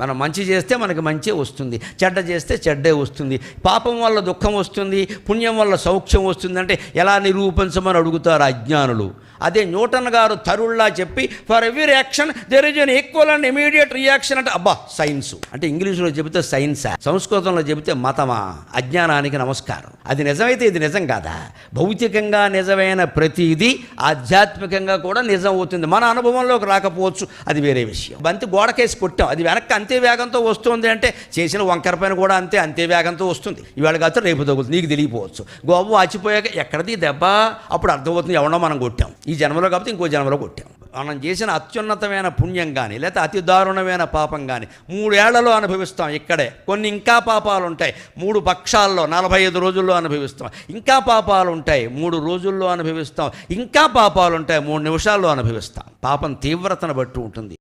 మనం మంచి చేస్తే మనకి మంచి వస్తుంది. చెడ్డ చేస్తే చెడ్డే వస్తుంది. పాపం వల్ల దుఃఖం వస్తుంది. పుణ్యం వల్ల సౌఖ్యం వస్తుంది. అంటే ఎలా నిరూపించమని అడుగుతారు అజ్ఞానులు. అదే న్యూటన్ గారు తరుళ్ళా చెప్పి for every reaction there is an equal and immediate reaction అంటే అబ్బా సైన్స్. అంటే ఇంగ్లీష్లో చెబితే సైన్సా సంస్కృతంలో చెబితే మతమా? అజ్ఞానానికి నమస్కారం. అది నిజమైతే ఇది నిజం కాదా? భౌతికంగా నిజమైన ప్రతిదీ ఆధ్యాత్మికంగా కూడా నిజం అవుతుంది. మన అనుభవంలోకి రాకపోవచ్చు. అది వేరే విషయం. బంతి గోడకేసి కొట్టాం. అది వెనక్కి అంతే వేగంతో వస్తుంది అంటే చేసిన వంకర పైన కూడా అంతే అంతే వేగంతో వస్తుంది. ఇవాళ కాదు రేపు తగులుతుంది. నీకు తెలియపోవచ్చు గోబు వాచిపోయాక ఎక్కడది దెబ్బ? అప్పుడు అర్థమవుతుంది ఎవడో మనం కొట్టాం. ఈ జన్మలో కాబట్టి ఇంకో జన్మలో కొట్టాం. మనం చేసిన అత్యున్నతమైన పుణ్యం కానీ లేకపోతే అతి దారుణమైన పాపం కానీ మూడేళ్ళలో అనుభవిస్తాం ఇక్కడే. కొన్ని ఇంకా పాపాలు ఉంటాయి. మూడు పక్షాల్లో నలభై ఐదు రోజుల్లో అనుభవిస్తాం. ఇంకా పాపాలు ఉంటాయి. మూడు రోజుల్లో అనుభవిస్తాం. ఇంకా పాపాలు ఉంటాయి. మూడు నిమిషాల్లో అనుభవిస్తాం. పాపం తీవ్రతను బట్టి ఉంటుంది.